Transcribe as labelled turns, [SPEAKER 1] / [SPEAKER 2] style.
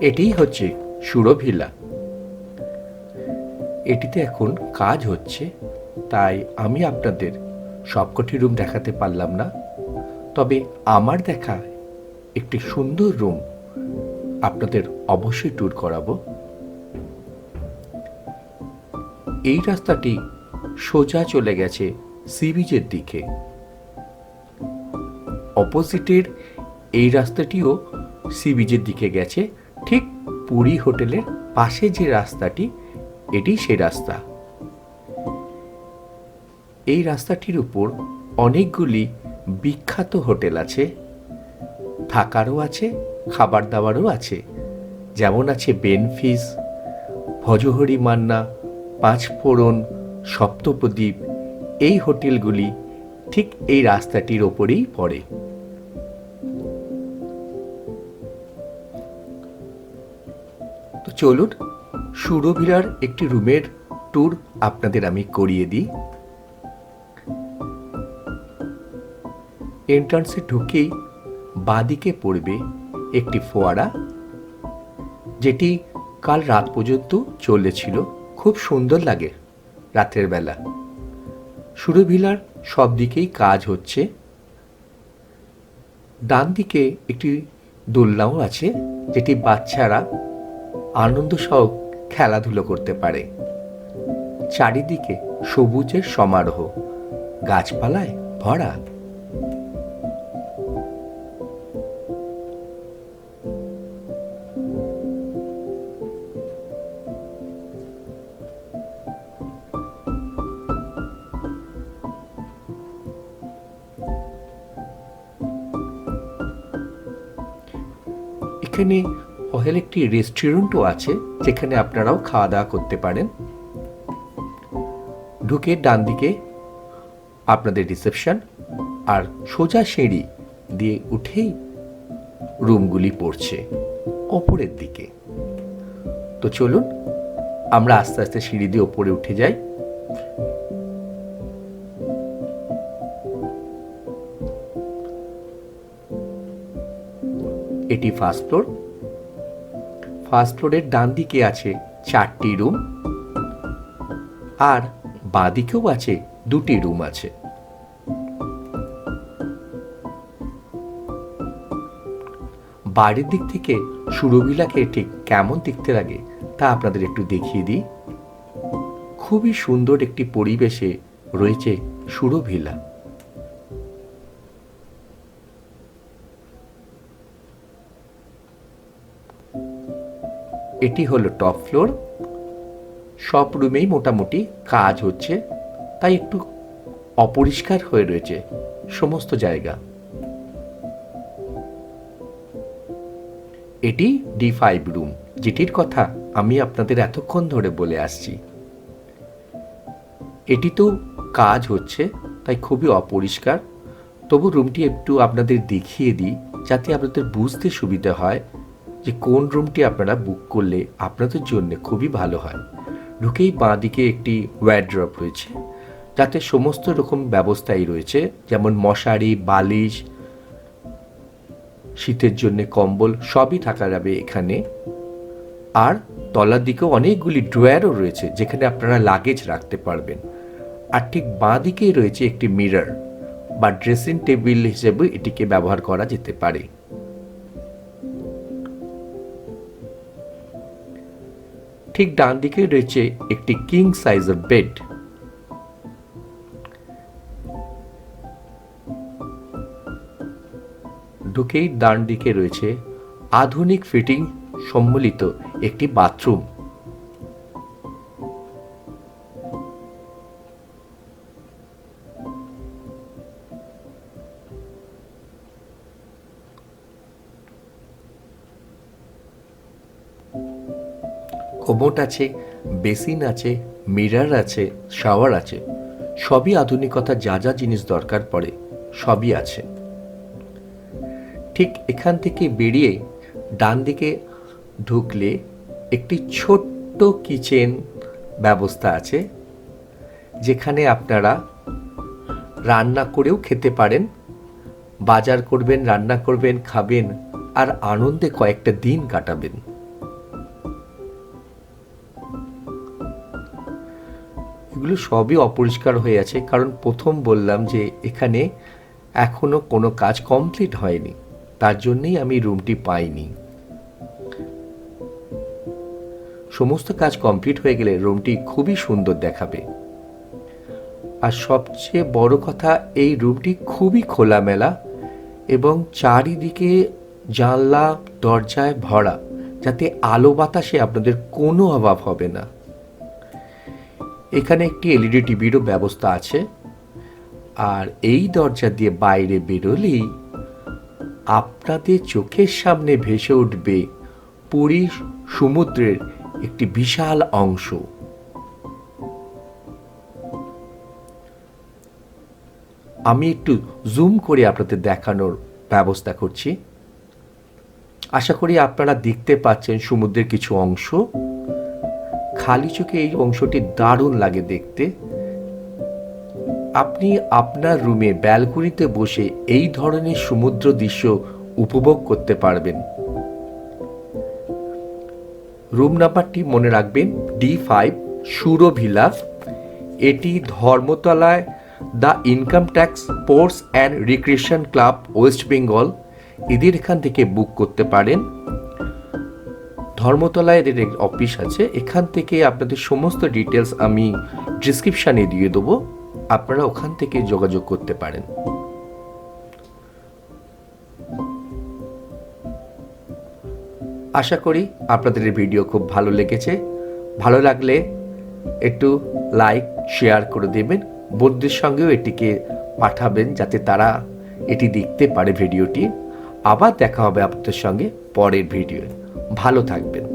[SPEAKER 1] এটিই হচ্ছে সুরভিলা। এটিতে এখন কাজ হচ্ছে, তাই আমি আপনাদের সবকটি রুম দেখাতে পারলাম না। তবে আমার দেখা একটি সুন্দর রুম আপনাদের অবশ্যই ট্যুর করাবো। এই রাস্তাটি সোজা চলে গেছে সি বিচের দিকে। অপোজিটের এই রাস্তাটিও সি বিচের দিকে গেছে। পুরী হোটেলের পাশে যে রাস্তাটি, এটি সেই রাস্তা। এই রাস্তাটির উপর অনেকগুলি বিখ্যাত হোটেল আছে, থাকারও আছে, খাবার দাবারও আছে। যেমন আছে বেনফিস, ভজহরি মান্না পাঁচফোড়ন সপ্তপ্রদীপ। এই হোটেলগুলি ঠিক এই রাস্তাটির ওপরেই পড়ে। চলুন, সুরভিরার একটি রুমের ট্যুর আপনাদের আমি করিয়ে দিই। এন্ট্রান্সে ঢুকেই বাদিকে পড়বে একটি ফোয়ারা, যেটি কাল রাত পর্যন্ত চলেছিল। খুব সুন্দর লাগে রাতের বেলা। সুরভিলার সব দিকেই কাজ হচ্ছে। ডান দিকে একটি দোলনাও আছে, যেটি বাচ্চারা আনন্দ সহ খেলাধুলো করতে পারে। চারিদিকে সবুজের সমারোহ গাছপালায় ভরা। এখানে হোটেল একটি রেস্টুরেন্টও আছে, যেখানে আপনারাও খাওয়া দাওয়া করতে পারেন। ঢুকে ডান দিকে আপনাদের রিসেপশন আর সোজা সিঁড়ি দিয়ে উঠেই রুমগুলি পড়ছে ওপরের দিকে। তো চলুন, আমরা আস্তে আস্তে সিঁড়ি দিয়ে ওপরে উঠে যাই। এটি ফার্স্ট ফ্লোর ফার্স্ট ফ্লোরের ডান দিকে আছে চারটি রুম আর বাঁ দিকেও আছে দুটি রুম আছে। বাড়ির দিক থেকে সুরভিলাকে ঠিক কেমন দেখতে লাগে তা আপনাদের একটু দেখিয়ে দিই। খুবই সুন্দর একটি পরিবেশে রয়েছে সুরভিলা। এটি হলো টপ ফ্লোর সব রুমেই মোটামুটি কাজ হচ্ছে, তাই একটু অপরিষ্কার হয়ে রয়েছে সমস্ত জায়গা। এটি ডি ফাইভ রুম যেটির কথা আমি আপনাদের এতক্ষণ ধরে বলে আসছি। এটি তো কাজ হচ্ছে, তাই খুবই অপরিষ্কার। তবু রুমটি একটু আপনাদের দেখিয়ে দিই, যাতে আপনাদের বুঝতে সুবিধা হয় যে কোন রুমটি আপনারা বুক করলে আপনাদের জন্য খুবই ভালো হয়। ঢুকেই বাঁ দিকে একটি ওয়ারড্রপ রয়েছে। যাতে সমস্ত রকম ব্যবস্থাই রয়েছে। যেমন মশারি, বালিশ, শীতের জন্য কম্বল, সবই থাকা যাবে এখানে। আর তলার দিকেও অনেকগুলি ড্রয়ারও রয়েছে, যেখানে আপনারা লাগেজ রাখতে পারবেন। আর ঠিক বাঁ দিকেই রয়েছে একটি মিরর বা ড্রেসিং টেবিল হিসেবে এটিকে ব্যবহার করা যেতে পারে। ঠিক ডান দিকে রয়েছে একটি কিং সাইজের বেড ঢুকেই ডান দিকে রয়েছে। আধুনিক ফিটিং সম্মিলিত একটি বাথরুম কোমোট আছে, বেসিন আছে, মিরার আছে, শাওয়ার আছে, সবই আধুনিকতা যা যা জিনিস দরকার পড়ে, সবই আছে। ঠিক এখান থেকে বেরিয়ে ডান দিকে ঢুকলে একটি ছোট্ট কিচেন ব্যবস্থা আছে, যেখানে আপনারা রান্না করেও খেতে পারেন, বাজার করবেন, রান্না করবেন, খাবেন, আর আনন্দে কয়েকটা দিন কাটাবেন। এগুলো সবই অপরিষ্কার হয়ে আছে, কারণ প্রথম বললাম যে এখানে এখনও কোনো কাজ কমপ্লিট হয়নি। তার জন্যই আমি রুমটি পাইনি। সমস্ত কাজ কমপ্লিট হয়ে গেলে রুমটি খুবই সুন্দর দেখাবে। আর সবচেয়ে বড় কথা, এই রুমটি খুবই খোলামেলা এবং চারিদিকে জানলা, দরজায় ভরা, যাতে আলো বাতাসে আপনাদের কোনো অভাব হবে না। এখানে একটি এলইডি টিভিরও ব্যবস্থা আছে। আর এই দরজা দিয়ে বাইরে বেরোলেই আপনাদের চোখের সামনে ভেসে উঠবে পুরী সমুদ্রের একটি বিশাল অংশ। আমি একটু জুম করে আপনাদের দেখানোর ব্যবস্থা করছি। আশা করি আপনারা দেখতে পাচ্ছেন সমুদ্রের কিছু অংশ। খালি চোখে এই অংশটি দারুণ লাগে দেখতে। আপনি আপনার রুমে ব্যালকনিতে বসে এই ধরনের সমুদ্র দৃশ্য উপভোগ করতে পারবেন। রুম নাম্বারটি মনে রাখবেন ডি ফাইভ সুরভিলা এটি ধর্মতলায় the income tax sports and recreation club West Bengal. এদের এখান থেকে বুক করতে পারেন। ধর্মতলায় এদের অফিস আছে। এখান থেকে আপনাদের সমস্ত ডিটেলস আমি ডিসক্রিপশানে দিয়ে দেবো। আপনারা ওখান থেকে যোগাযোগ করতে পারেন। আশা করি আপনাদের এই ভিডিও খুব ভালো লেগেছে। ভালো লাগলে একটু লাইক শেয়ার করে দেবেন। বন্ধুদের সঙ্গেও এটিকে পাঠাবেন যাতে তারা এটি দেখতে পারে ভিডিওটি আবার দেখা হবে আপনাদের সঙ্গে পরের ভিডিও ভালো থাকবেন।